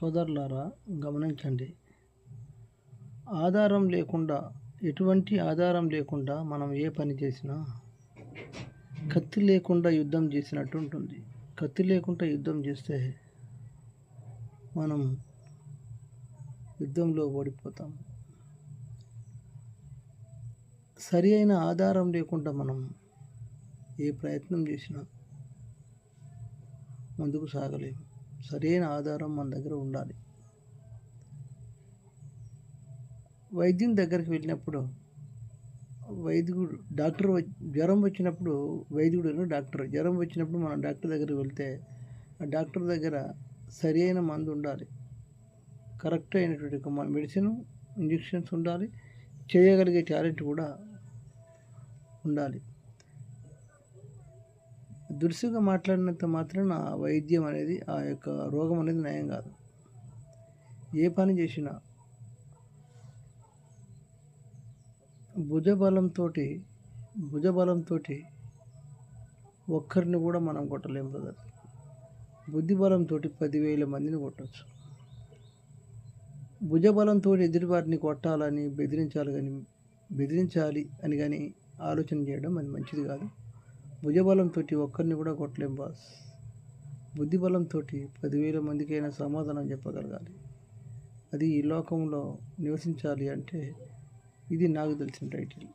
సోదరులారా గమనించండి. ఆధారం లేకుండా ఎటువంటి ఆధారం లేకుండా మనం ఏ పని చేసినా కత్తి లేకుండా యుద్ధం చేసినట్టు ఉంటుంది. కత్తి లేకుండా యుద్ధం చేస్తే మనం యుద్ధంలో ఓడిపోతాం. సరి అయిన ఆధారం లేకుండా మనం ఏ ప్రయత్నం చేసినా ముందుకు సాగలేము. సరైన ఆధారం మన దగ్గర ఉండాలి. వైద్యం దగ్గరికి వెళ్ళినప్పుడు వైద్యుడు డాక్టర్ వ- జ్వరం వచ్చినప్పుడు వైద్యుడు డాక్టర్. జ్వరం వచ్చినప్పుడు మనం డాక్టర్ దగ్గరికి వెళ్తే ఆ డాక్టర్ దగ్గర సరి అయిన మందు ఉండాలి. కరెక్ట్ అయినటువంటి మెడిసిన్ ఇంజెక్షన్స్ ఉండాలి. చేయగలిగే టాలెంట్ కూడా ఉండాలి. దురుసుగా మాట్లాడినంత మాత్రం ఆ వైద్యం అనేది ఆ యొక్క రోగం అనేది నయం కాదు. ఏ పని చేసినా భుజబలంతో భుజబలంతో ఒక్కరిని కూడా మనం కొట్టలేం బ్రదర్. బుద్ధిబలంతో పదివేల మందిని కొట్టచ్చు. భుజబలంతో ఎదుటివారిని కొట్టాలని బెదిరించాలి కానీ బెదిరించాలి అని కానీ ఆలోచన చేయడం అది మంచిది కాదు. భుజబలంతో ఒక్కరిని కూడా కొట్టలేం బాస్. బుద్ధిబలంతో పదివేల మందికైనా సమాధానం చెప్పగలగాలి. అది ఈ లోకంలో నివసించాలి అంటే ఇది నాకు తెలిసిన టైటిల్.